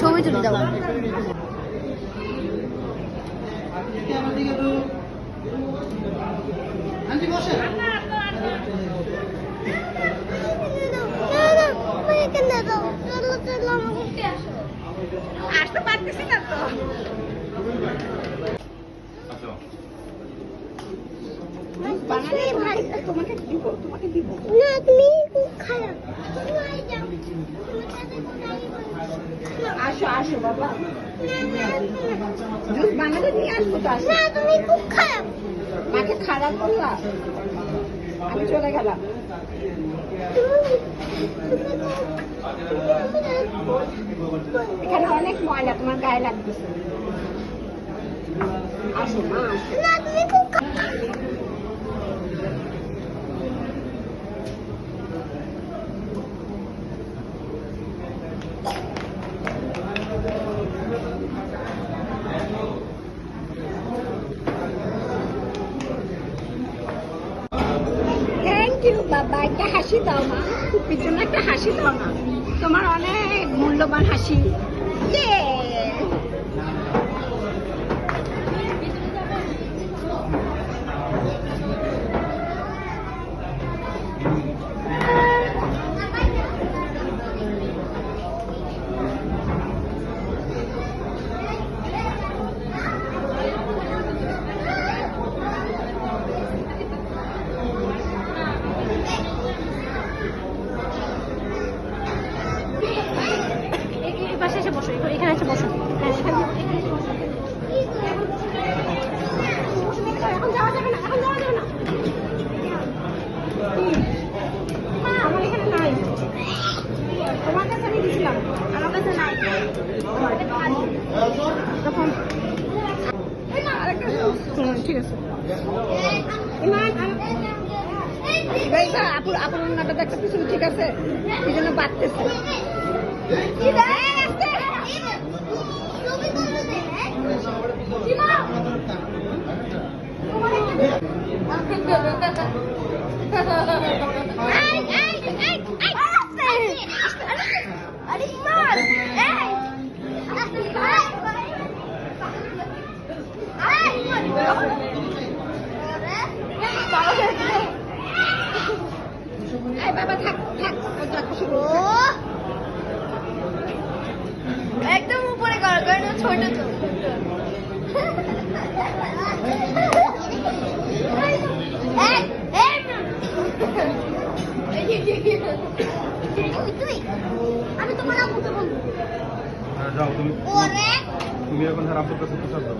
ছবি তুলে দাও। আসতে পারতেছি না তো। বানালে তোমাকে দিব তোমাকে দিব। না তুমি খারাপ আসো আসো বাবা। জুস বানালে নিয়ে আসব তো আসো। না তুমি খুব খারাপ। মাকে খারাপ করলাম আমি চলে গেলাম। এখানে অনেক ময়লা তোমার গায়ে লাগতেছে। আসো মা আসো। না তুমি খুব বাবা একটা হাসি দাও মা। কুপির জন্য একটা হাসি দাও না তোমার অনেক মূল্যবান হাসি Yay! এই পাশে এসে বসো এখানে এসে বসো হ্যাঁ এখানে এখন যাওয়া যাবে না এখন যাওয়া যাবে না মা আমার এখানে নাই তোমার কাছে আমি দিয়েছিলাম আমার কাছে নাই তখন ঠিক আছে আপুর আপুর নাটা দেখতে পিছনে ঠিক আছে এই জন্য বাড়তেছে একদম উপরে করো কারণ ছোট তো আমি তোমার আপুকে বলব হ্যাঁ, যাও তুমি তুমি এখন স্যার আপনার কাছে প্রসাদ দাও